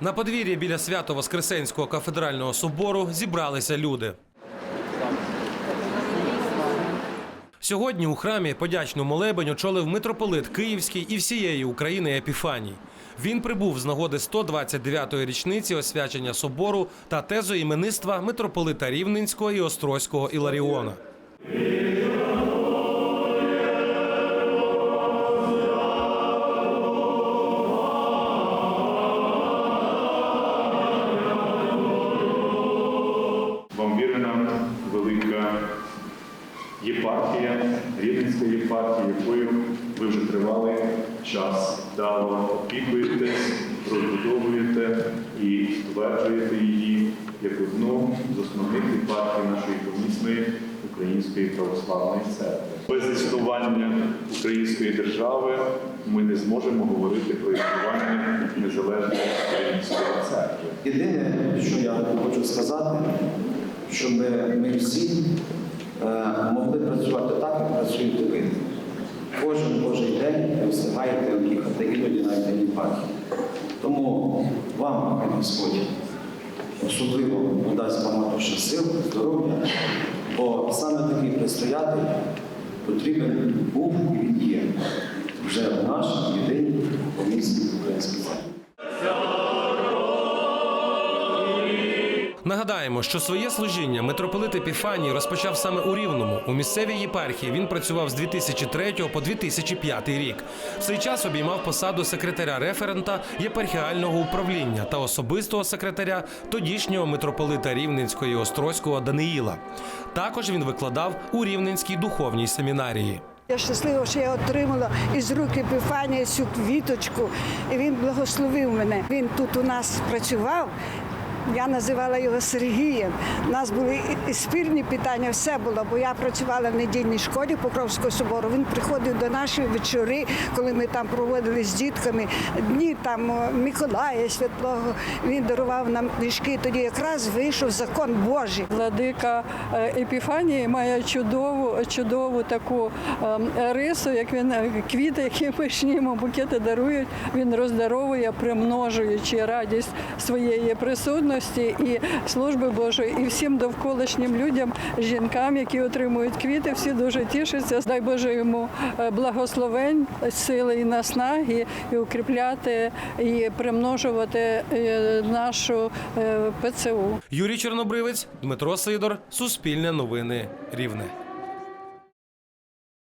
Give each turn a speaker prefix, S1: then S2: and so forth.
S1: На подвір'ї біля Свято-Воскресенського кафедрального собору зібралися люди. Сьогодні у храмі подячну молебень очолив митрополит Київський і всієї України Епіфаній. Він прибув з нагоди 129-ї річниці освячення собору та тезоіменництва митрополита Рівненського і Острозького Іларіона.
S2: Єпархія, Рівненська єпархія, якою ви вже тривалий час дало опікуєтесь, розбудовуєте і стверджуєте її як одну з основних єпархій нашої помісної Української православної церкви. Без існування української держави ми не зможемо говорити про існування незалежної української церкви.
S3: Єдине, що я хочу сказати, щоб ми всі е, могли працювати так, як працюєте ви. Кожен Божий день ви встигаєте об'їхати іноді навіть на єпархії. Тому вам, хай Господь, особливо надасть багато ще сил, здоров'я, бо саме такий предстоятель потрібен був і він є вже в нашій єдиній
S1: Нагадаємо, що своє служіння митрополит Епіфаній розпочав саме у Рівному. У місцевій єпархії він працював з 2003 по 2005 рік. В цей час обіймав посаду секретаря референта єпархіального управління та особистого секретаря тодішнього митрополита Рівненського і Острозького Даниїла. Також він викладав у Рівненській духовній семінарії.
S4: Я щаслива, що я отримала із рук Епіфанія цю квіточку, і він благословив мене. Він тут у нас працював. Я називала його Сергієм. У нас були і- спільні питання, все було, бо я працювала в недільній школі Покровського собору. Він приходив до нашої вечори, коли ми там проводили з дітками дні там Миколая Святлого. Він дарував нам книжки. Тоді якраз вийшов закон Божий.
S5: Владика е, Епіфанії має чудову, чудову таку ем, рису, як він е, квіти, які пишнімо, букети дарують, він роздаровує, примножуючи радість своєї присутності і служби Божої, і всім довколишнім людям, жінкам, які отримують квіти, всі дуже тішаться. Дай Боже йому е, благословень, сили і наснаги, і укріпляти, і примножувати е, нашу е, ПЦУ.
S1: Юрій Чорнобривець, Дмитро Сидор, Суспільне новини Рівне.